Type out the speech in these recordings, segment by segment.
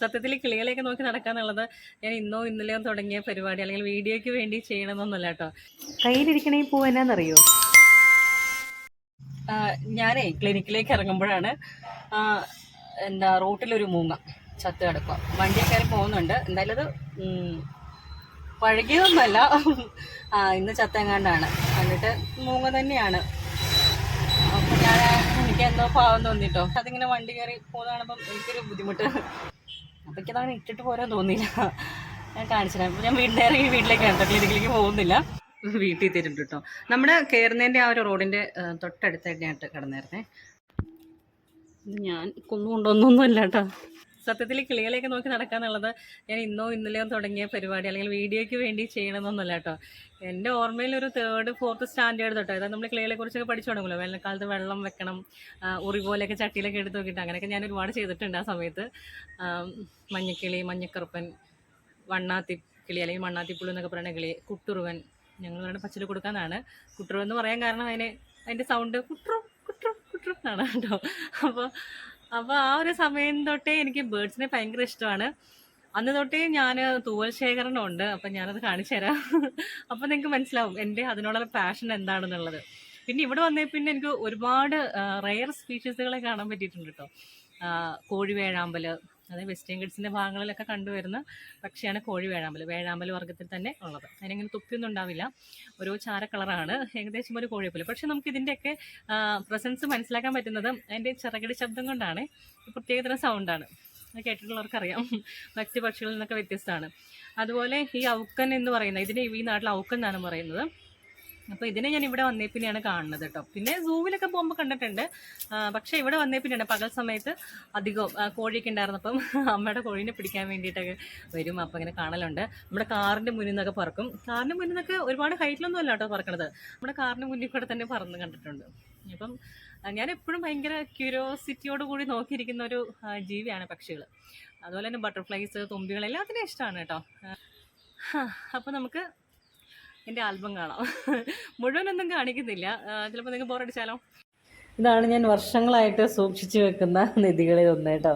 സത്യത്തിൽ കിളികളെയൊക്കെ നോക്കി നടക്കാന്നുള്ളത് ഞാൻ ഇന്നോ ഇന്നലെയോ തുടങ്ങിയ പരിപാടി അല്ലെങ്കിൽ വീഡിയോയ്ക്ക് വേണ്ടി ചെയ്യണമെന്നൊന്നുമല്ല കേട്ടോ. കയ്യിലിരിക്കണേ പൂ എന്നാന്നറിയോ? ഞാനേ ക്ലിനിക്കിലേക്ക് ഇറങ്ങുമ്പോഴാണ് എന്താ റോട്ടിലൊരു മൂങ്ങ ചത്ത് കിടക്കുക. വണ്ടിയൊക്കെ പോകുന്നുണ്ട്. എന്തായാലും അത് പഴകിയതൊന്നുമല്ല. ആ ഇന്ന് ചത്തെങ്ങാണ്ടാണ്. എന്നിട്ട് മൂങ്ങ തന്നെയാണ്. അപ്പം ഞാൻ എനിക്ക് എന്തോ പാവം തോന്നിട്ടോ. അതിങ്ങനെ വണ്ടി കയറി പോകുന്നതാണപ്പം എനിക്കൊരു ബുദ്ധിമുട്ട്. അപ്പം അതങ്ങനെ ഇട്ടിട്ട് പോരാൻ തോന്നിയില്ല. ഞാൻ കാണിച്ചില്ല ഞാൻ വീടിന്റെ ഈ വീട്ടിലേക്ക് കേട്ടോ ക്ലിനിക്കിലേക്ക് പോകുന്നില്ല. വീട്ടിൽ തരുന്നുണ്ട് കേട്ടോ. നമ്മുടെ കയറുന്നതിന്റെ ആ ഒരു റോഡിന്റെ തൊട്ടടുത്തായിട്ട് ഞാൻ കിടന്നായിരുന്നേ ഞാൻ കൊന്നുകൊണ്ടൊന്നൊന്നുമല്ല കേട്ടോ. സത്യത്തിൽ കിളികളെയൊക്കെ നോക്കി നടക്കാന്നുള്ളത് ഞാൻ ഇന്നോ ഇന്നലെയോ തുടങ്ങിയ പരിപാടി അല്ലെങ്കിൽ വീഡിയോയ്ക്ക് വേണ്ടി ചെയ്യണമെന്നൊന്നുമല്ല കേട്ടോ. എന്റെ ഓർമ്മയിൽ ഒരു തേർഡ് ഫോർത്ത് സ്റ്റാൻഡേർഡ് തൊട്ടോ അതായത് നമ്മൾ കിളികളെ കുറിച്ചൊക്കെ പഠിച്ചു തുടങ്ങുമല്ലോ. വേനൽക്കാലത്ത് വെള്ളം വെക്കണം ഉറി പോലെയൊക്കെ ചട്ടിയിലൊക്കെ എടുത്ത് നോക്കിയിട്ട് അങ്ങനെയൊക്കെ ഞാൻ ഒരുപാട് ചെയ്തിട്ടുണ്ട് ആ സമയത്ത്. മഞ്ഞക്കിളി മഞ്ഞക്കറുപ്പൻ വണ്ണാത്തി കിളി അല്ലെങ്കിൽ മണ്ണാത്തിപ്പുള്ളി എന്നൊക്കെ പറയുന്ന കിളി കുട്ടുറുവൻ ഞങ്ങൾ ഇവിടെ പച്ചില കൊടുക്കാനാണ്. കുട്ടുറുവൻ എന്ന് പറയാൻ കാരണം അതിന് അതിന്റെ സൗണ്ട് കുട്ടുറു കുട്ടുറു കുട്ടുറു എന്നാണ് കേട്ടോ. അപ്പോൾ അപ്പോൾ ആ ഒരു സമയം തൊട്ടേ എനിക്ക് ബേർഡ്സിനെ ഭയങ്കര ഇഷ്ടമാണ്. അന്ന് തൊട്ടേ ഞാൻ തൂവൽ ശേഖരണം ഉണ്ട് അപ്പം ഞാനത് കാണിച്ചു തരാം. അപ്പം നിങ്ങൾക്ക് മനസ്സിലാവും എന്റെ അതിനോടുള്ള പാഷൻ എന്താണെന്നുള്ളത്. പിന്നെ ഇവിടെ വന്നേ പിന്നെ എനിക്ക് ഒരുപാട് റയർ സ്പീഷീസുകളെ കാണാൻ പറ്റിയിട്ടുണ്ട് കേട്ടോ ആ, കോഴി വെസ്റ്റ് ഗഡ്സിന്റെ ഭാഗങ്ങളിലൊക്കെ കണ്ടുവരുന്ന പക്ഷിയാണ് കോഴി വേഴാമ്പൽ വേഴാമ്പൽ വർഗത്തിൽ തന്നെ ഉള്ളത്. അതിനിങ്ങനെ തുപ്പിയൊന്നും ഉണ്ടാവില്ല. ഒരു ചാര കളറാണ് ഏകദേശം ഒരു കോഴിപ്പോലെ പക്ഷെ നമുക്ക് ഇതിന്റെയൊക്കെ പ്രസൻസ് മനസ്സിലാക്കാൻ പറ്റുന്നത് അതിന്റെ ചിറകടി ശബ്ദം കൊണ്ടാണ്. പ്രത്യേകതരം സൗണ്ടാണ് അത് കേട്ടിട്ടുള്ളവർക്കറിയാം. മറ്റ് പക്ഷികളിൽ നിന്നൊക്കെ വ്യത്യസ്തമാണ്. അതുപോലെ ഈ ഔക്കൻ എന്ന് പറയുന്നത് ഇതിനെ ഈ നാട്ടിൽ ഔക്കൻ എന്നാണ് പറയുന്നത്. അപ്പോൾ ഇതിനെ ഞാൻ ഇവിടെ വന്നേ പിന്നെയാണ് കാണുന്നത് കേട്ടോ. പിന്നെ സൂവിലൊക്കെ പോകുമ്പോൾ കണ്ടിട്ടുണ്ട്. പക്ഷെ ഇവിടെ വന്നേ പിന്നെയാണ് പകൽ സമയത്ത് അധികം കോഴിയൊക്കെ ഉണ്ടായിരുന്നപ്പം അമ്മയുടെ കോഴീനെ പിടിക്കാൻ വേണ്ടിയിട്ടൊക്കെ വരും. അപ്പോൾ ഇങ്ങനെ കാണലുണ്ട്. നമ്മുടെ കാറിന്റെ മുന്നിൽ നിന്നൊക്കെ പറക്കും. കാറിന്റെ മുന്നിൽ നിന്നൊക്കെ ഒരുപാട് ഹൈറ്റിലൊന്നും അല്ല കേട്ടോ പറക്കണത്. നമ്മുടെ കാറിന്റെ മുന്നിൽ കൂടെ തന്നെ പറന്ന് കണ്ടിട്ടുണ്ട്. അപ്പം ഞാൻ എപ്പോഴും ഭയങ്കര ക്യൂരിയോസിറ്റിയോട് കൂടി നോക്കിയിരിക്കുന്ന ഒരു ജീവിയാണ് പക്ഷികൾ. അതുപോലെ തന്നെ ബട്ടർഫ്ലൈസ് തുമ്പികൾ എല്ലാത്തിനും ഇഷ്ടമാണ് കേട്ടോ. അപ്പോൾ നമുക്ക് എന്റെ ആൽബം കാണാം. മുഴുവനൊന്നും കാണിക്കുന്നില്ല. ചിലപ്പോൾ നിങ്ങൾക്ക് ബോറടിച്ചാലോ ഇതാണ് ഞാൻ വർഷങ്ങളായിട്ട് സൂക്ഷിച്ചു വെക്കുന്ന നിധികളിൽ ഒന്ന് കേട്ടോ.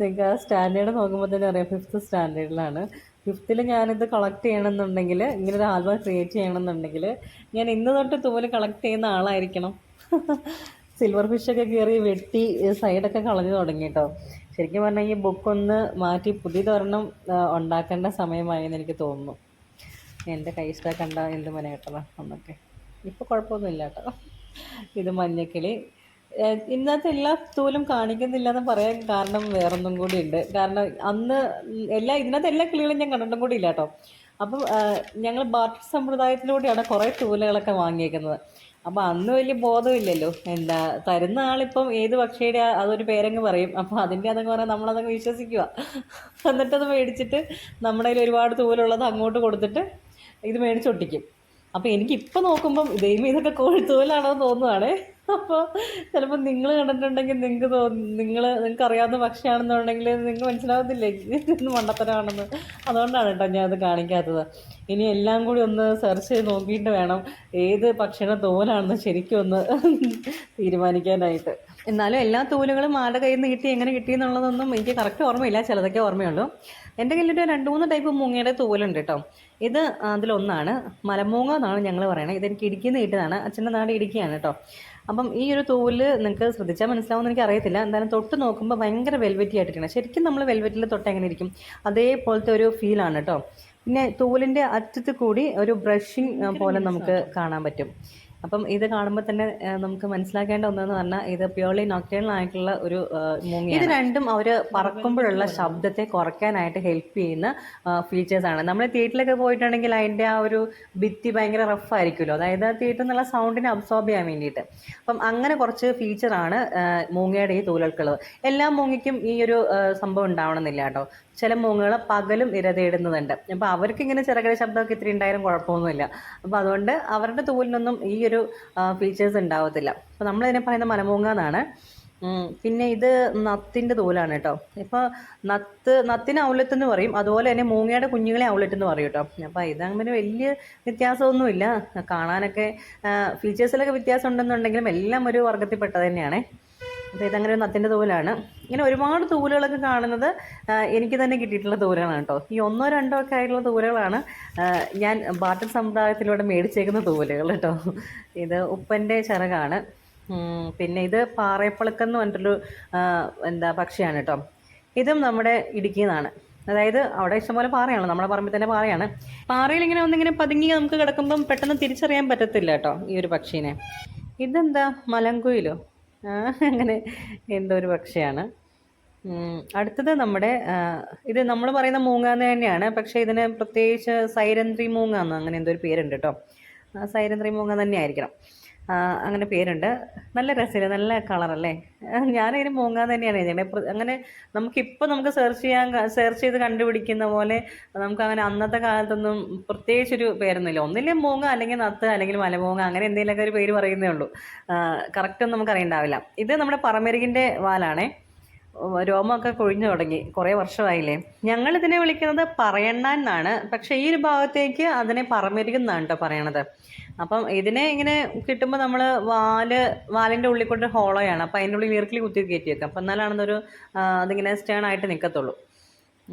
നിങ്ങൾക്ക് ആ സ്റ്റാൻഡേർഡ് നോക്കുമ്പോൾ തന്നെ അറിയാം. ഫിഫ്ത്ത് സ്റ്റാൻഡേർഡിലാണ്. ഫിഫ്ത്തിൽ ഞാനിത് കളക്ട് ചെയ്യണമെന്നുണ്ടെങ്കിൽ ഇങ്ങനെ ഒരു ആൽബം ക്രിയേറ്റ് ചെയ്യണമെന്നുണ്ടെങ്കിൽ ഞാൻ ഇന്ന് തൊട്ട് തൂവൽ കളക്ട് ചെയ്യുന്ന ആളായിരിക്കണം. സിൽവർ ഫിഷൊക്കെ കയറി വെട്ടി സൈഡൊക്കെ കളഞ്ഞു തുടങ്ങി കേട്ടോ. ശരിക്കും പറഞ്ഞാൽ ഈ ബുക്കൊന്ന് മാറ്റി പുതിയതൊരെണ്ണം ഉണ്ടാക്കേണ്ട സമയമായി എന്ന് എനിക്ക് തോന്നുന്നു. എന്റെ കൈ സ്റ്റാ കണ്ട എന്ത് മന കേട്ടതാ അന്നൊക്കെ. ഇപ്പോൾ കുഴപ്പമൊന്നുമില്ല കേട്ടോ. ഇത് മഞ്ഞക്കിളി. ഇന്നത്തെ എല്ലാ തൂലും കാണിക്കുന്നില്ല എന്ന് പറയാൻ കാരണം വേറൊന്നും കൂടി ഉണ്ട് കാരണം അന്ന് എല്ലാ ഇതിനകത്ത് എല്ലാ കിളികളും ഞാൻ കണ്ടിട്ടും കൂടി ഇല്ല കേട്ടോ. അപ്പം ഞങ്ങൾ ബാർട്ടർ സമ്പ്രദായത്തിലൂടെയാണ് കുറേ തൂലുകളൊക്കെ വാങ്ങിയേക്കുന്നത്. അപ്പം അന്ന് വലിയ ബോധമില്ലല്ലോ. എന്താ തരുന്ന ആളിപ്പം ഏത് പക്ഷിയുടെ അതൊരു പേരങ്ങ് പറയും. അപ്പം അതിന്റെ അതങ്ങ് പറയാൻ നമ്മളതങ്ങ് വിശ്വസിക്കുക എന്നിട്ടത് മേടിച്ചിട്ട് നമ്മുടെ കയ്യിൽ ഒരുപാട് തൂലുള്ളത് അങ്ങോട്ട് കൊടുത്തിട്ട് ഇത് മേടിച്ചൊട്ടിക്കും അപ്പോൾ എനിക്കിപ്പോൾ നോക്കുമ്പം ദൈവം ഇതൊക്കെ കോഴിത്തൂലാണോ തോന്നുവാണേ. അപ്പോൾ ചിലപ്പോൾ നിങ്ങൾ കണ്ടിട്ടുണ്ടെങ്കിൽ നിങ്ങൾക്ക് തോന്നും നിങ്ങൾ നിങ്ങൾക്ക് അറിയാവുന്ന പക്ഷിയാണെന്നുണ്ടെങ്കിൽ നിങ്ങൾക്ക് മനസ്സിലാവത്തില്ലേ? ഇന്ന് മണ്ടത്തരമാണെന്ന്. അതുകൊണ്ടാണ് കേട്ടോ ഞാൻ അത് കാണിക്കാത്തത്. ഇനി എല്ലാം കൂടി ഒന്ന് സെർച്ച് ചെയ്ത് നോക്കിയിട്ട് വേണം ഏത് പക്ഷിയുടെ തോലാണെന്ന് ശരിക്കും ഒന്ന് തീരുമാനിക്കാനായിട്ട്. എന്നാലും എല്ലാ തൂലുകളും ആരുടെ കയ്യിൽ നിന്ന് കിട്ടി എങ്ങനെ കിട്ടി എന്നുള്ളതൊന്നും എനിക്ക് കറക്റ്റ് ഓർമ്മയില്ല. ചിലതൊക്കെ ഓർമ്മയുള്ളൂ. എന്റെ കയ്യിലൊരു രണ്ട് മൂന്ന് ടൈപ്പ് മൂങ്ങയുടെ തൂവലുണ്ട് കേട്ടോ ഇത് അതിലൊന്നാണ് മലമൂങ്ങ എന്നാണ് ഞങ്ങൾ പറയണത് ഇതെനിക്ക് ഇടുക്കിന്ന് കിട്ടിയതാണ് അച്ഛന്റെ നാട് ഇടുക്കിയാണ് കേട്ടോ അപ്പം ഈ ഒരു തൂവൽ നിങ്ങൾക്ക് ശ്രദ്ധിച്ചാൽ മനസ്സിലാവുമെന്ന് എനിക്ക് അറിയത്തില്ല. എന്തായാലും തൊട്ട് നോക്കുമ്പോൾ ഭയങ്കര വെൽവെറ്റി ആയിട്ടിരിക്കണം. ശരിക്കും നമ്മൾ വെൽവെറ്റിൽ തൊട്ട് എങ്ങനെ ഇരിക്കും? അതേപോലത്തെ ഒരു ഫീലാണ് കേട്ടോ പിന്നെ തൂവലിന്റെ അറ്റത്ത് കൂടി ഒരു ബ്രഷിങ് പോലെ നമുക്ക് കാണാൻ പറ്റും. അപ്പം ഇത് കാണുമ്പോൾ തന്നെ നമുക്ക് മനസ്സിലാക്കേണ്ട ഒന്നെന്ന് പറഞ്ഞാൽ ഇത് പ്യൂർലി ആയിട്ടുള്ള ഒരു മൂങ്ങി ഇത് രണ്ടും അവർ പറക്കുമ്പോഴുള്ള ശബ്ദത്തെ കുറയ്ക്കാനായിട്ട് ഹെൽപ്പ് ചെയ്യുന്ന ഫീച്ചേഴ്സ് ആണ്. നമ്മൾ തിയേറ്ററിലൊക്കെ പോയിട്ടുണ്ടെങ്കിൽ അതിന്റെ ആ ഒരു ഭിത്തി ഭയങ്കര റഫ് ആയിരിക്കുമല്ലോ. അതായത് തിയേറ്ററിൽ നിന്നുള്ള സൗണ്ടിനെ അബ്സോർബ് ചെയ്യാൻ വേണ്ടിയിട്ട്. അപ്പം അങ്ങനെ കുറച്ച് ഫീച്ചറാണ് മൂങ്ങയുടെ ഈ തൂലൽക്കുള്ളത് എല്ലാ മൂങ്ങിക്കും ഈ ഒരു സംഭവം ഉണ്ടാവണമെന്നില്ല കേട്ടോ. ചില മൂങ്ങകൾ പകലും ഇര തേടുന്നതുണ്ട് അപ്പോൾ അവർക്ക് ഇങ്ങനെ ചെറുകിട ശബ്ദമൊക്കെ ഇത്തിരി ഉണ്ടായാലും കുഴപ്പമൊന്നുമില്ല. അപ്പോൾ അതുകൊണ്ട് അവരുടെ തൂലിനൊന്നും ഈ ഒരു ഫീച്ചേഴ്സ് ഉണ്ടാവത്തില്ല. അപ്പോൾ നമ്മളിതിനെ പറയുന്ന മലമൂങ്ങ എന്നാണ്. പിന്നെ ഇത് നത്തിന്റെ തൂലാണ് കേട്ടോ. ഇപ്പോൾ നത്ത് നത്തിന് ഔലറ്റ് എന്ന് പറയും. അതുപോലെ തന്നെ മൂങ്ങയുടെ കുഞ്ഞുങ്ങളെ ഔലറ്റ് എന്ന് പറയും കേട്ടോ. അപ്പോൾ ഇതങ്ങനെ വലിയ വ്യത്യാസമൊന്നുമില്ല. കാണാനൊക്കെ ഫീച്ചേഴ്സിലൊക്കെ വ്യത്യാസം ഉണ്ടെന്നുണ്ടെങ്കിലും എല്ലാം ഒരു വർഗത്തിൽപ്പെട്ടത് തന്നെയാണേ. അപ്പോൾ ഇതങ്ങനെ ഒരു നത്തിന്റെ തൂവലാണ്. ഇങ്ങനെ ഒരുപാട് തൂവലുകളൊക്കെ കാണുന്നത് എനിക്ക് തന്നെ കിട്ടിയിട്ടുള്ള തൂവലുകളാണ് കേട്ടോ. ഈ ഒന്നോ രണ്ടോ ഒക്കെ ആയിട്ടുള്ള തൂവലുകളാണ് ഞാൻ ബാട്ടർ സമുദായത്തിലൂടെ മേടിച്ചേക്കുന്ന തൂവലുകൾ കേട്ടോ. ഇത് ഉപ്പന്റെ ചിറകാണ്. പിന്നെ ഇത് പാറയപ്പളുക്കെന്ന് പറഞ്ഞിട്ടൊരു ആ, എന്താ പക്ഷിയാണ് കേട്ടോ. ഇതും നമ്മുടെ ഇടുക്കിയിൽ നിന്നാണ് അതായത് അവിടെ ഇഷ്ടംപോലെ പാറയാണ് നമ്മുടെ പറമ്പിൽ തന്നെ പാറയാണ്. പാറയിൽ ഇങ്ങനെ ഒന്നിങ്ങനെ പതുങ്ങി നമുക്ക് കിടക്കുമ്പം പെട്ടെന്ന് തിരിച്ചറിയാൻ പറ്റത്തില്ല കേട്ടോ ഈ ഒരു പക്ഷീനെ. ഇതെന്താ മലങ്കുയിലോ? അങ്ങനെ എന്തോ ഒരു പക്ഷിയാണ് അടുത്തത് നമ്മുടെ ഇത് നമ്മൾ പറയുന്ന മൂങ്ങ എന്ന് തന്നെയാണ്. പക്ഷേ ഇതിന് പ്രത്യേകിച്ച് സൈരന്ത്രി മൂങ്ങ എന്ന് അങ്ങനെ എന്തോ ഒരു പേരുണ്ട് കേട്ടോ. സൈരന്ത്രി മൂങ്ങ തന്നെ ആയിരിക്കണം അങ്ങനെ പേരുണ്ട്. നല്ല രസമില്ല നല്ല കളറല്ലേ? ഞാനതിന് മൂങ്ങാൻ തന്നെയാണ് ചെയ്യുന്നത് അങ്ങനെ നമുക്കിപ്പോൾ നമുക്ക് സെർച്ച് ചെയ്യാൻ സെർച്ച് ചെയ്ത് കണ്ടുപിടിക്കുന്ന പോലെ നമുക്ക് അങ്ങനെ അന്നത്തെ കാലത്തൊന്നും പ്രത്യേകിച്ചൊരു പേരൊന്നുമില്ല. ഒന്നില്ലേ മൂങ്ങ അല്ലെങ്കിൽ നത്ത് അല്ലെങ്കിൽ മലമൂങ്ങ അങ്ങനെ എന്തെങ്കിലുമൊക്കെ ഒരു പേര് പറയുന്നേ ഉള്ളൂ. കറക്റ്റ് ഒന്നും നമുക്ക് അറിയണ്ടാവില്ല ഇത് നമ്മുടെ പറമെരുകിന്റെ വാലാണേ. രോമമൊക്കെ കൊഴിഞ്ഞു തുടങ്ങി. കുറേ വർഷമായില്ലേ? ഞങ്ങൾ ഇതിനെ വിളിക്കുന്നത് പറയണ്ണാൻ എന്നാണ്. പക്ഷേ ഈ ഒരു ഭാഗത്തേക്ക് അതിനെ പറമ്പിരിക്കുന്നതാണ് കേട്ടോ പറയണത്. അപ്പം ഇതിനെ ഇങ്ങനെ കിട്ടുമ്പോൾ നമ്മൾ വാൽ വാലിന്റെ ഉള്ളിൽ കൊണ്ട് ഹോളോയാണ് അപ്പം അതിന്റെ ഉള്ളിൽ ഈർക്കിൽ കുത്തി കയറ്റി വെക്കാം. അപ്പം എന്നാലാണെന്നൊരു അതിങ്ങനെ സ്റ്റേൺ ആയിട്ട് നിൽക്കത്തുള്ളൂ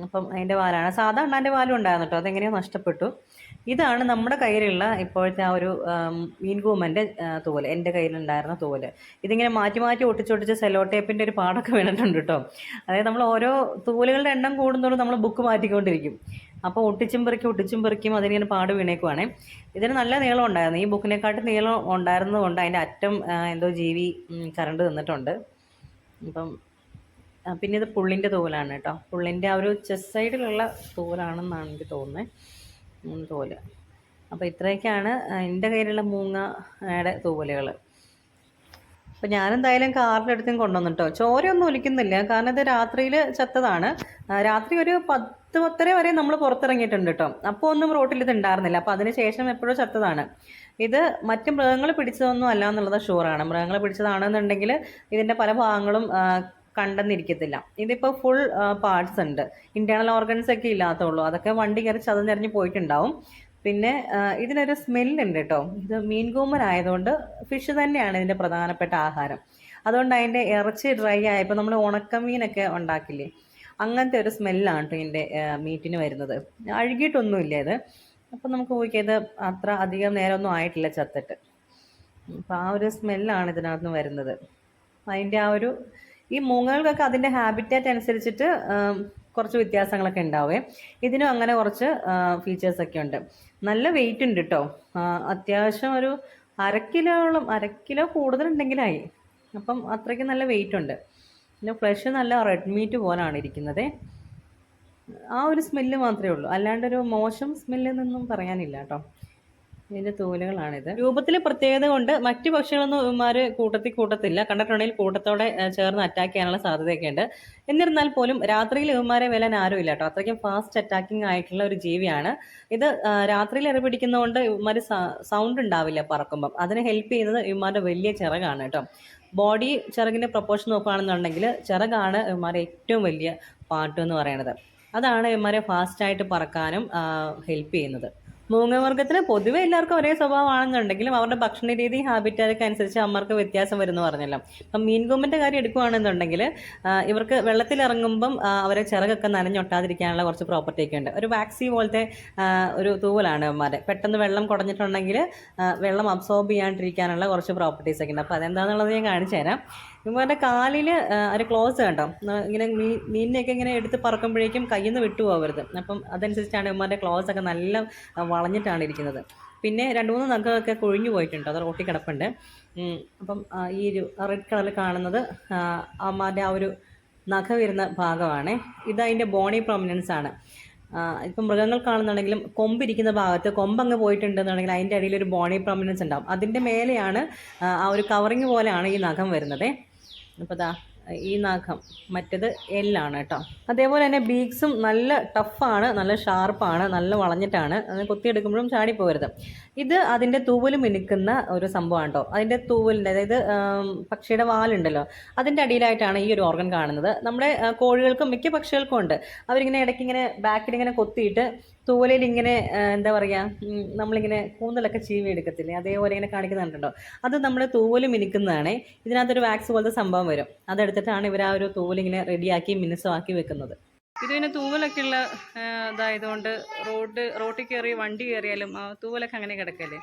അപ്പം അതിന്റെ വാലാണ്. സാധാ അണ്ണാന്റെ വാലും ഉണ്ടായിരുന്നു കേട്ടോ. അതെങ്ങനെയോ നഷ്ടപ്പെട്ടു. ഇതാണ് നമ്മുടെ കയ്യിലുള്ള ഇപ്പോഴത്തെ ആ ഒരു മീൻകൂമന്റെ തോൽ. എന്റെ കയ്യിലുണ്ടായിരുന്ന തോൽ. ഇതിങ്ങനെ മാറ്റി മാറ്റി ഒട്ടിച്ചൊട്ടിച്ച് സെലോ ടേപ്പിന്റെ ഒരു പാടൊക്കെ വീണിട്ടുണ്ട് കേട്ടോ. അതായത് നമ്മൾ ഓരോ തോലുകളുടെ എണ്ണം കൂടുന്നതോടും നമ്മൾ ബുക്ക് മാറ്റിക്കൊണ്ടിരിക്കും. അപ്പോൾ ഒട്ടിച്ചും പെറുക്കി ഒട്ടിച്ചും പെറുക്കിയും അതിനിങ്ങനെ പാട് വീണേക്കുവാണ്. ഇതിന് നല്ല നീളം ഉണ്ടായിരുന്നു. ഈ ബുക്കിനെക്കാട്ടും നീളം ഉണ്ടായിരുന്നതുകൊണ്ട് അതിന്റെ അറ്റം എന്തോ ജീവി കറണ്ട് തന്നിട്ടുണ്ട് അപ്പം ആ, പിന്നെ ഇത് പുള്ളിന്റെ തോലാണ് കേട്ടോ. പുള്ളിന്റെ ആ ഒരു ചെസ് സൈഡിലുള്ള തോലാണെന്നാണ് എനിക്ക് തോന്നുന്നത് തോൽ. അപ്പോൾ ഇത്രയൊക്കെയാണ് എന്റെ കയ്യിലുള്ള മൂങ്ങയുടെ തൂവലുകൾ അപ്പോൾ ഞാനെന്തായാലും കാറിലെടുത്തും കൊണ്ടുവന്നു കേട്ടോ ചോരയൊന്നും ഒലിക്കുന്നില്ല. കാരണം ഇത് രാത്രിയിൽ ചത്തതാണ്. രാത്രി ഒരു പത്ത് പത്തര വരെ നമ്മൾ പുറത്തിറങ്ങിയിട്ടുണ്ട് കേട്ടോ. അപ്പോൾ ഒന്നും റോട്ടിൽ ഇത് ഉണ്ടായിരുന്നില്ല. അപ്പോൾ അതിന് ശേഷം എപ്പോഴും ചത്തതാണ്. ഇത് മറ്റു മൃഗങ്ങൾ പിടിച്ചതൊന്നും അല്ല എന്നുള്ളത് ഷുവറാണ് മൃഗങ്ങൾ പിടിച്ചതാണെന്നുണ്ടെങ്കിൽ ഇതിന്റെ പല ഭാഗങ്ങളും കണ്ടെന്നിരിക്കത്തില്ല. ഇതിപ്പോൾ ഫുൾ പാർട്സ് ഉണ്ട്. ഇന്റേർണൽ ഓർഗൻസ് ഒക്കെ ഇല്ലാത്തുള്ളൂ അതൊക്കെ വണ്ടി കയറി ചതഞ്ഞെറിഞ്ഞ് പോയിട്ടുണ്ടാവും. പിന്നെ ഇതിനൊരു സ്മെല്ലുണ്ട് കേട്ടോ ഇത് മീൻകൂമൻ ആയതുകൊണ്ട് ഫിഷ് തന്നെയാണ് ഇതിന്റെ പ്രധാനപ്പെട്ട ആഹാരം. അതുകൊണ്ട് അതിന്റെ ഇറച്ചി ഡ്രൈ ആയപ്പോൾ നമ്മൾ ഉണക്കമീനൊക്കെ ഉണ്ടാക്കില്ലേ? അങ്ങനത്തെ ഒരു സ്മെല്ലാണ് കേട്ടോ ഇതിന്റെ മീറ്റിന് വരുന്നത്. അഴുകിയിട്ടൊന്നുമില്ല ഇത്. അപ്പം നമുക്ക് നോക്കിയാൽ ഇത് അത്ര അധികം നേരമൊന്നും ആയിട്ടില്ല ചത്തിട്ട്. അപ്പം ആ ഒരു സ്മെല്ലാണ് ഇതിനകത്ത് നിന്ന് വരുന്നത്. അതിന്റെ ആ ഒരു ഈ മൂങ്ങകൾക്കൊക്കെ അതിന്റെ ഹാബിറ്റാറ്റ് അനുസരിച്ചിട്ട് കുറച്ച് വ്യത്യാസങ്ങളൊക്കെ ഉണ്ടാവേ. ഇതിനും അങ്ങനെ കുറച്ച് ഫീച്ചേഴ്സൊക്കെ ഉണ്ട്. നല്ല വെയിറ്റ് ഉണ്ട് കേട്ടോ അത്യാവശ്യം ഒരു അര കിലോളം അര കിലോ കൂടുതലുണ്ടെങ്കിലായി. അപ്പം അത്രയ്ക്ക് നല്ല വെയിറ്റ് ഉണ്ട്. പിന്നെ ഫ്ലഷ് നല്ല റെഡ് മീറ്റ് പോലാണ് ഇരിക്കുന്നത്. ആ ഒരു സ്മെല്ല് മാത്രമേ ഉള്ളൂ. അല്ലാണ്ടൊരു മോശം സ്മെല്ല് നിന്നും പറയാനില്ല കേട്ടോ ഇതിന്റെ തോലുകളാണിത്. രൂപത്തിൽ പ്രത്യേകത കൊണ്ട് മറ്റു പക്ഷികളൊന്നും ഇവന്മാർ കൂട്ടത്തിൽ കൂട്ടത്തില്ല. കണ്ടിട്ടുണ്ടെങ്കിൽ കൂട്ടത്തോടെ ചേർന്ന് അറ്റാക്ക് ചെയ്യാനുള്ള സാധ്യതയൊക്കെ ഉണ്ട് എന്നിരുന്നാൽ പോലും രാത്രിയിൽ ഇവന്മാരെ വിലാൻ ഇല്ല കേട്ടോ. അത്രയ്ക്കും ഫാസ്റ്റ് അറ്റാക്കിംഗ് ആയിട്ടുള്ള ഒരു ജീവിയാണ്. ഇത് രാത്രിയിൽ ഇറപിടിക്കുന്നതുകൊണ്ട് പിടിക്കുന്നതുകൊണ്ട് ഇവന്മാർ സൗണ്ട് ഉണ്ടാവില്ല പറക്കുമ്പം. അതിനെ ഹെൽപ്പ് ചെയ്യുന്നത് ഇവന്മാരുടെ വലിയ ചിറകാണ് കേട്ടോ. ബോഡി ചിറകിന്റെ പ്രൊപ്പോർഷൻ നോക്കുകയാണെന്നുണ്ടെങ്കിൽ ചിറകാണ് ഇവന്മാരെ ഏറ്റവും വലിയ പാട്ട് എന്ന് പറയുന്നത്. അതാണ് ഇവന്മാരെ ഫാസ്റ്റായിട്ട് പറക്കാനും ഹെൽപ്പ് ചെയ്യുന്നത്. മൂങ്ങവർഗത്തിന് പൊതുവെ എല്ലാവർക്കും ഒരേ സ്വഭാവമാണെന്നുണ്ടെങ്കിലും അവരുടെ ഭക്ഷണ രീതി ഹാബിറ്റാറ്റൊക്കെ അനുസരിച്ച് അമ്മർക്ക് വ്യത്യാസം വരുന്നു പറഞ്ഞല്ലോ. അപ്പം മീൻകൂമ്പിന്റെ കാര്യം എടുക്കുകയാണെന്നുണ്ടെങ്കിൽ ഇവർക്ക് വെള്ളത്തിലിറങ്ങുമ്പം അവരെ ചിറകൊക്കെ നനഞ്ഞൊട്ടാതിരിക്കാനുള്ള കുറച്ച് പ്രോപ്പർട്ടി ഒക്കെ ഉണ്ട്. ഒരു വാക്സി പോലത്തെ ഒരു തൂവലാണ് അമ്മമാരെ പെട്ടെന്ന് വെള്ളം കുടഞ്ഞിട്ടുണ്ടെങ്കിൽ വെള്ളം അബ്സോർബ് ചെയ്യാണ്ടിരിക്കാനുള്ള കുറച്ച് പ്രോപ്പർട്ടീസ് ഒക്കെ ഉണ്ട്. അപ്പോൾ അതെന്താണെന്നുള്ളത് ഞാൻ കാണിച്ചു തരാം ഇവരുടെ കാലിൽ ഒരു ക്ലോസ് കണ്ടോ? ഇങ്ങനെ മീ മീനിനെയൊക്കെ ഇങ്ങനെ എടുത്ത് പറക്കുമ്പോഴേക്കും കയ്യിൽ നിന്ന് വിട്ടുപോകരുത് അപ്പം അതനുസരിച്ചാണ് ഇവന്മാരുടെ ക്ലോസ് ഒക്കെ നല്ല വളഞ്ഞിട്ടാണ് ഇരിക്കുന്നത്. പിന്നെ രണ്ട് മൂന്ന് നഖമൊക്കെ കൊഴിഞ്ഞു പോയിട്ടുണ്ട്. അത് റോട്ടി കിടപ്പുണ്ട് അപ്പം ഈ ഒരു റെഡ് കളറിൽ കാണുന്നത് അമ്മാന്റെ ആ ഒരു നഖ വരുന്ന ഭാഗമാണ്. ഇത് അതിന്റെ ബോണി പ്രൊമിനൻസ് ആണ്. ഇപ്പം മൃഗങ്ങൾ കാണുന്നുണ്ടെങ്കിലും കൊമ്പിരിക്കുന്ന ഭാഗത്ത് കൊമ്പങ്ങ് പോയിട്ടുണ്ടെന്നുണ്ടെങ്കിൽ അതിന്റെ അടിയിൽ ഒരു ബോണി പ്രൊമിനൻസ് ഉണ്ടാവും. അതിന്റെ മേലെയാണ് ആ ഒരു കവറിങ് പോലെയാണ് ഈ നഖം വരുന്നത്. അപ്പോൾ ദാ ഈ നാഗം മറ്റേത് എല്ലാണ് കേട്ടോ. അതേപോലെ തന്നെ ബീക്സും നല്ല ടഫാണ് നല്ല ഷാർപ്പാണ് നല്ല വളഞ്ഞിട്ടാണ്. അത് കൊത്തിയെടുക്കുമ്പോഴും ചാടിപ്പോകരുത് ഇത് അതിന്റെ തൂവൽ മിനുക്കുന്ന ഒരു സംഭവമാണ് കേട്ടോ. അതിന്റെ തൂവലിന്റെ അതായത് പക്ഷിയുടെ വാലുണ്ടല്ലോ. അതിന്റെ അടിയിലായിട്ടാണ് ഈ ഒരു ഓർഗൻ കാണുന്നത്. നമ്മുടെ കോഴികൾക്കും മിക്ക പക്ഷികൾക്കും ഉണ്ട്. അവരിങ്ങനെ ഇടയ്ക്ക് ഇങ്ങനെ ബാക്കിൽ ഇങ്ങനെ കൊത്തിയിട്ട് തൂവലയിൽ ഇങ്ങനെ എന്താ പറയുക നമ്മളിങ്ങനെ കൂന്തലൊക്കെ ചീവി എടുക്കത്തില്ലേ അതേപോലെ ഇങ്ങനെ കാണിക്കുന്നുണ്ടോ അത് നമ്മൾ തൂവൽ മിനുക്കുന്നതാണ് ഇതിനകത്തൊരു വാക്സ് പോലത്തെ സംഭവം വരും. അതെടുത്തിട്ടാണ് ഇവർ ആ ഒരു തൂവലിങ്ങനെ റെഡിയാക്കി മിനുസമാക്കി വെക്കുന്നത്. ഇത് പിന്നെ തൂവലൊക്കെ ഉള്ള ഇതായതുകൊണ്ട് റോഡ് റോട്ടിൽ കയറി വണ്ടി കയറിയാലും ആ തൂവലൊക്കെ അങ്ങനെ കിടക്കല്ലേ?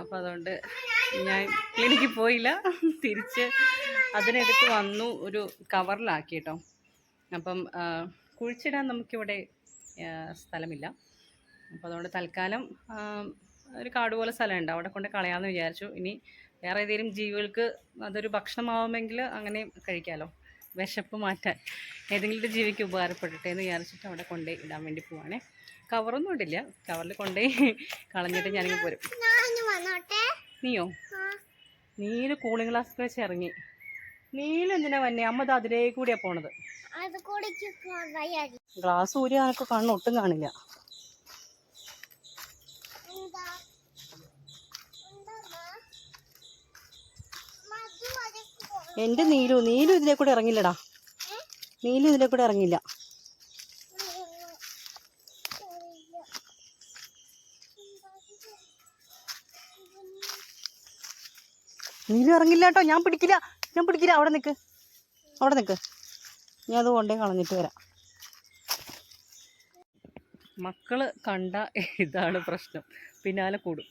അപ്പോൾ അതുകൊണ്ട് ഞാൻ ക്ലിനിക്കിൽ പോയില്ല. തിരിച്ച് അതിനെടുത്ത് വന്നു ഒരു കവറിലാക്കി കേട്ടോ അപ്പം കുഴിച്ചിടാൻ നമുക്കിവിടെ സ്ഥലമില്ല. അപ്പോൾ അതുകൊണ്ട് തൽക്കാലം ഒരു കാട് പോലെ സ്ഥലമുണ്ട്. അവിടെ കൊണ്ട് കളയാമെന്ന് വിചാരിച്ചു. ഇനി വേറെ ഏതെങ്കിലും ജീവികൾക്ക് അതൊരു ഭക്ഷണമാവുമെങ്കിൽ അങ്ങനെ കഴിക്കാമല്ലോ വിശപ്പ് മാറ്റാൻ. ഏതെങ്കിലും ഒരു ജീവിക്ക് ഉപകാരപ്പെടട്ടെ എന്ന് വിചാരിച്ചിട്ട് അവിടെ കൊണ്ടുപോയി ഇടാൻ വേണ്ടി പോവാണേ. കവറൊന്നും ഇടില്ല. കവറിൽ കൊണ്ടുപോയി കളഞ്ഞിട്ട് ഞാനിങ്ങനെ പോരും. നീയോ? നീൽ കൂളിംഗ് ഗ്ലാസ് വെച്ച് ഇറങ്ങി. നീല എന്തിനാ വന്നെ? അമ്മ അതിലേ കൂടിയാണ് പോണത്. ഗ്ലാസ് ഊരി ആൾക്ക് കണ്ണ് ഒട്ടും കാണില്ല. എന്റെ നീലു നീലു ഇതിലെ കൂടെ ഇറങ്ങില്ലടാ. നീലു ഇതിലെ കൂടെ ഇറങ്ങില്ല. നീലു ഇറങ്ങില്ല കേട്ടോ. ഞാൻ പിടിക്കില്ല. ഞാൻ പിടിക്കില്ല. അവിടെ നിൽക്ക് അവിടെ നിൽക്ക് ഞാൻ അത് കൊണ്ടേ കളഞ്ഞിട്ട് വരാം. മക്കൾ കണ്ട ഇതാണ് പ്രശ്നം. പിന്നാലെ കൂടും.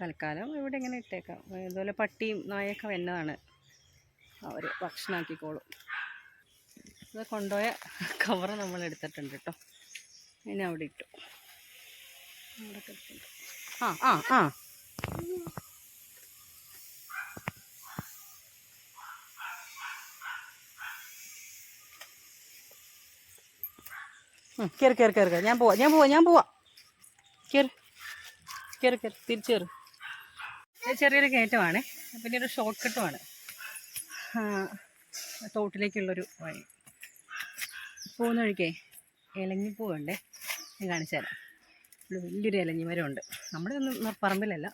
തൽക്കാലം ഇവിടെ ഇങ്ങനെ ഇട്ടേക്കാം. ഇതുപോലെ പട്ടിയും നായൊക്കെ വന്നതാണ്. അവർ ഭക്ഷണമാക്കിക്കോളും ഇത് കൊണ്ടുപോയ കവറ് നമ്മൾ എടുത്തിട്ടുണ്ട് കേട്ടോ ഇനി അവിടെ ഇട്ടു. അവിടെ കിടപ്പുണ്ട്. ആ ആ ആ. കയറി കയറി കയറി ഞാൻ പോവാ ഞാൻ പോവാ ഞാൻ പോവാ. കയറി കയറി കയറി തിരിച്ചു കയറി ചെറിയൊരു കയറ്റമാണ്. പിന്നെ ഒരു ഷോർട്ട് കട്ടുമാണ് തോട്ടിലേക്കുള്ളൊരു വഴി. പോകുന്ന വഴിക്കേ ഇലഞ്ഞിപ്പൂ ഉണ്ടേ ഞാൻ കാണിച്ചു തരാം വലിയൊരു ഇലഞ്ഞി മരമുണ്ട് നമ്മുടെ ഒന്നും പറമ്പിലല്ല.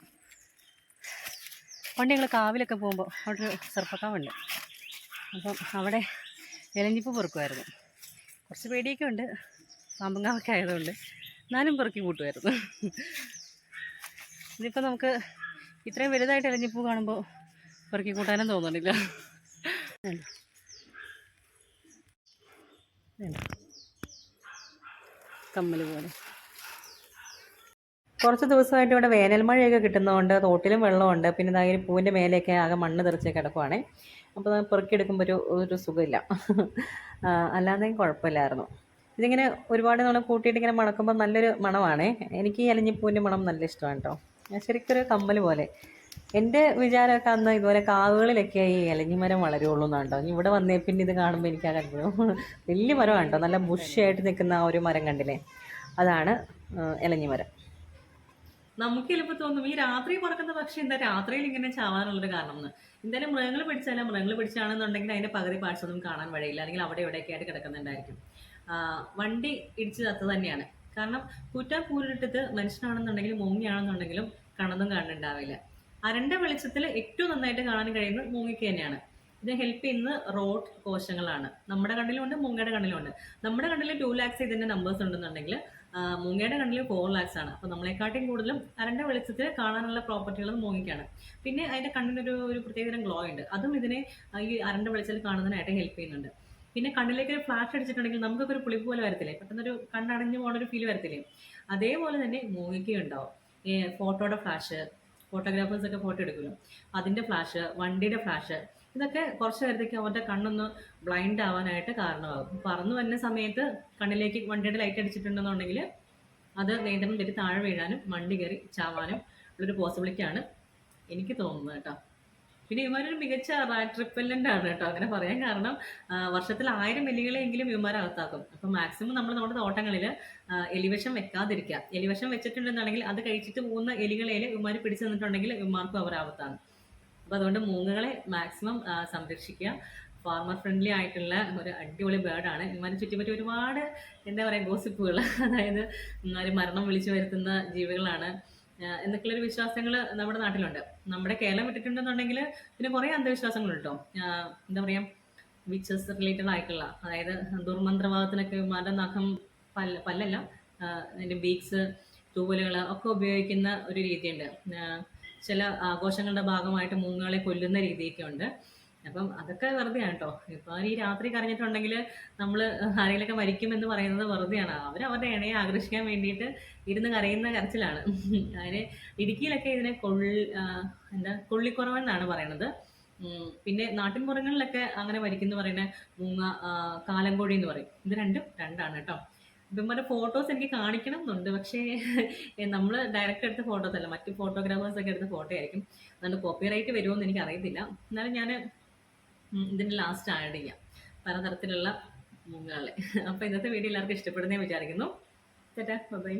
പണ്ട് ഞങ്ങൾ കാവിലൊക്കെ പോകുമ്പോൾ അവിടെ ഒരു ചെറുപ്പക്കാവുണ്ട്. അപ്പം അവിടെ ഇലഞ്ഞിപ്പ് പെറുക്കുമായിരുന്നു കുറച്ച് പേടിയൊക്കെ ഉണ്ട് പാമ്പങ്കാവൊക്കെ ആയതുകൊണ്ട് എന്നാലും പെറുക്കി കൂട്ടുമായിരുന്നു ഇതിപ്പോൾ നമുക്ക് ഇത്രയും വലുതായിട്ട് ഇലഞ്ഞിപ്പൂ കാണുമ്പോൾ പെറുക്കി കൂട്ടാനും തോന്നണില്ല. കമ്മൽ പോലെ. കുറച്ച് ദിവസമായിട്ട് ഇവിടെ വേനൽ മഴയൊക്കെ കിട്ടുന്നതുകൊണ്ട് തോട്ടിലും വെള്ളമുണ്ട് പിന്നെ ഇതായാലും പൂവിന്റെ മേലെയൊക്കെ ആകെ മണ്ണ് തെറിച്ച് കിടക്കുവാണേ. അപ്പോൾ നമുക്ക് പെറുക്കിയെടുക്കുമ്പോൾ ഒരു ഒരു സുഖമില്ല. അല്ലാതെയും അല്ലാതെ കുഴപ്പമില്ലായിരുന്നു. ഇതിങ്ങനെ ഒരുപാട് നമ്മൾ കൂട്ടിയിട്ട് ഇങ്ങനെ മണക്കുമ്പോൾ നല്ലൊരു മണമാണേ. എനിക്ക് ഈ അലിഞ്ഞിപ്പൂവിന്റെ മണം നല്ല ഇഷ്ടമാണ് കേട്ടോ. ശരിക്കൊരു കമ്മൽ പോലെ. എന്റെ വിചാരമൊക്കെ അന്ന് ഇതുപോലെ കാവുകളിലൊക്കെ ഈ ഇലഞ്ഞിമരം വളരുള്ളൂ എന്നാണ് കേട്ടോ. ഇനി ഇവിടെ വന്നേ പിന്നെ ഇത് കാണുമ്പോൾ എനിക്ക് ആ കണ്ടു വലിയ മരമാണ് കേട്ടോ. നല്ല ബുഷിയായിട്ട് നിൽക്കുന്ന ആ ഒരു മരം കണ്ടില്ലേ? അതാണ് ഇലഞ്ഞി ഇലഞ്ഞിമരം നമുക്ക് ചിലപ്പോൾ തോന്നും ഈ രാത്രി പറക്കുന്ന പക്ഷി എന്താ? രാത്രിയിൽ ഇങ്ങനെ ചാവാനുള്ളൊരു കാരണം എന്ന് എന്തായാലും മൃഗങ്ങൾ പിടിച്ചാലും. മൃഗങ്ങൾ പിടിച്ചാണെന്നുണ്ടെങ്കിൽ അതിന്റെ പകുതി പാർട്സ് കാണാൻ വഴിയില്ല. അല്ലെങ്കിൽ അവിടെ ഇവിടെയൊക്കെ ആയിട്ട് കിടക്കുന്നുണ്ടായിരിക്കും വണ്ടി ഇടിച്ചു തത്ത് തന്നെയാണ്. കാരണം കൂറ്റാൻ കൂരിട്ടത് മനുഷ്യനാണെന്നുണ്ടെങ്കിലും മൂങ്ങിയാണെന്നുണ്ടെങ്കിലും കണ്ണൊന്നും കാണുന്നുണ്ടാവില്ല. അരണ്ട വെളിച്ചത്തിൽ ഏറ്റവും നന്നായിട്ട് കാണാൻ കഴിയുന്നത് മൂങ്ങിക്ക് തന്നെയാണ്. ഇത് ഹെൽപ്പ് ചെയ്യുന്ന റോഡ് കോശങ്ങളാണ്. നമ്മുടെ കണ്ണിലുണ്ട് മൂങ്ങയുടെ കണ്ണിലുണ്ട്. നമ്മുടെ കണ്ണിൽ ടു ലാക്സ് ഇതിന്റെ നമ്പേഴ്സ് ഉണ്ടെന്നുണ്ടെങ്കിൽ മൂങ്ങയുടെ കണ്ണിൽ ഫോർ ലാക്സ് ആണ്. അപ്പോൾ നമ്മളെക്കാട്ടിയും കൂടുതലും അരണ്ട വെളിച്ചത്തിൽ കാണാനുള്ള പ്രോപ്പർട്ടികൾ മൂങ്ങിക്കാണ് പിന്നെ അതിന്റെ കണ്ണിനൊരു ഒരു പ്രത്യേകതരം ഗ്ലോ ഉണ്ട്. അതും ഇതിനെ ഈ അരണ്ട വെളിച്ചത്തിൽ കാണുന്നതിനായിട്ട് ഹെൽപ്പ് ചെയ്യുന്നുണ്ട്. പിന്നെ കണ്ണിലേക്ക് ഒരു ഫ്ലാഷ് അടിച്ചിട്ടുണ്ടെങ്കിൽ നമുക്കൊക്കെ ഒരു പുളിപ്പ് പോലെ വരത്തില്ലേ? പെട്ടെന്നൊരു കണ്ണടഞ്ഞു പോണ ഒരു ഫീൽ വരത്തില്ലേ? അതേപോലെ തന്നെ മൂങ്ങിക്ക് ഉണ്ടാവും. ഫോട്ടോയുടെ ഫ്ലാഷ് ഫോട്ടോഗ്രാഫേഴ്സ് ഒക്കെ ഫോട്ടോ എടുക്കുമല്ലോ അതിന്റെ ഫ്ലാഷ് വണ്ടിയുടെ ഫ്ലാഷ് ഇതൊക്കെ കുറച്ച് നേരത്തേക്ക് അവരുടെ കണ്ണൊന്ന് ബ്ലൈൻഡ് ആവാനായിട്ട് കാരണമാകും. പറന്നു വരുന്ന സമയത്ത് കണ്ണിലേക്ക് വണ്ടിയുടെ ലൈറ്റ് അടിച്ചിട്ടുണ്ടെന്നുണ്ടെങ്കിൽ അത് നിയന്ത്രണം തെറ്റി താഴെ വീഴാനും വണ്ടി കയറി ചാവാനും ഉള്ളൊരു പോസിബിലിറ്റി ആണ് എനിക്ക് തോന്നുന്നത് കേട്ടോ. പിന്നെ ഇവന്മാരൊരു മികച്ച റാറ്റ് റിപ്പല്ലന്റ് ആണ് കേട്ടോ അങ്ങനെ പറയാൻ കാരണം വർഷത്തിൽ ആയിരം എലികളെങ്കിലും ഇവന്മാർ അകത്താക്കും. അപ്പം മാക്സിമം നമ്മൾ നമ്മുടെ തോട്ടങ്ങളിൽ എലിവശം വെക്കാതിരിക്കുക. എലിവശം വെച്ചിട്ടുണ്ടെന്നുണ്ടെങ്കിൽ അത് കഴിച്ചിട്ട് പോകുന്ന എലികളെ ഇവന്മാർ പിടിച്ചു നിന്നിട്ടുണ്ടെങ്കിൽ ഇവന്മാർക്കും അവർ ആപത്താണ് അപ്പോൾ അതുകൊണ്ട് മൂങ്ങകളെ മാക്സിമം സംരക്ഷിക്കുക. ഫാർമർ ഫ്രണ്ട്ലി ആയിട്ടുള്ള ഒരു അടിപൊളി ബേർഡാണ് ഇവന്മാരെ ചുറ്റിപ്പറ്റി ഒരുപാട് എന്താ പറയുക ഗോസിപ്പുകൾ അതായത് ഒരു മരണം വിളിച്ചു വരുത്തുന്ന ജീവികളാണ്. എന്നൊക്കെയുള്ളൊരു വിശ്വാസങ്ങൾ നമ്മുടെ നാട്ടിലുണ്ട്. നമ്മുടെ കേരളം വിട്ടിട്ടുണ്ടെന്നുണ്ടെങ്കിൽ പിന്നെ കുറേ അന്ധവിശ്വാസങ്ങളുണ്ട്? എന്താ പറയുക വിച്ചസ് റിലേറ്റഡ് ആയിട്ടുള്ള അതായത് ദുർമന്ത്രവാദത്തിനൊക്കെ വിമാന നഖം പല്ല പല്ലല്ല. അതിന്റെ ബീക്സ് തൂവലുകൾ ഒക്കെ ഉപയോഗിക്കുന്ന ഒരു രീതിയുണ്ട്. ചില ആഘോഷങ്ങളുടെ ഭാഗമായിട്ട് മൂങ്ങകളെ കൊല്ലുന്ന രീതിയൊക്കെ ഉണ്ട്. അപ്പം അതൊക്കെ വെറുതെയാണ് കേട്ടോ ഇപ്പൊ ഈ രാത്രി കരഞ്ഞിട്ടുണ്ടെങ്കിൽ നമ്മൾ ആരെങ്കിലൊക്കെ മരിക്കുമെന്ന് പറയുന്നത് വെറുതെയാണ്. അവർ അവരുടെ ഇണയെ ആകർഷിക്കാൻ വേണ്ടിയിട്ട് ഇരുന്ന് കരയുന്ന കരച്ചിലാണ്. അതിന് ഇടുക്കിയിലൊക്കെ ഇതിനെ കൊള്ളി എന്താ കൊള്ളിക്കുറവെന്നാണ് പറയണത്. പിന്നെ നാട്ടിൻപുറങ്ങളിലൊക്കെ അങ്ങനെ മരിക്കുന്നു പറയുന്ന മൂങ്ങ കാലം കാലങ്കോഴി എന്ന് പറയും. ഇത് രണ്ടും രണ്ടാണ് കേട്ടോ ഇവന്മാരുടെ ഫോട്ടോസ് എനിക്ക് കാണിക്കണം എന്നുണ്ട് പക്ഷേ നമ്മൾ ഡയറക്റ്റ് എടുത്ത ഫോട്ടോസ് അല്ല. മറ്റു ഫോട്ടോഗ്രാഫേഴ്സ് ഒക്കെ എടുത്ത ഫോട്ടോ ആയിരിക്കും. അതുകൊണ്ട് കോപ്പിറൈറ്റ് വരുമോ എന്ന് എനിക്ക് അറിയത്തില്ല എന്നാലും ഞാൻ ഇതിന്റെ ലാസ്റ്റ് ആഡ് ചെയ്യാം പലതരത്തിലുള്ള മൂങ്ങകളെ അപ്പോൾ ഇന്നത്തെ വീഡിയോ എല്ലാവർക്കും ഇഷ്ടപ്പെടുന്നേ വിചാരിക്കുന്നു. ചേട്ടാ ബൈ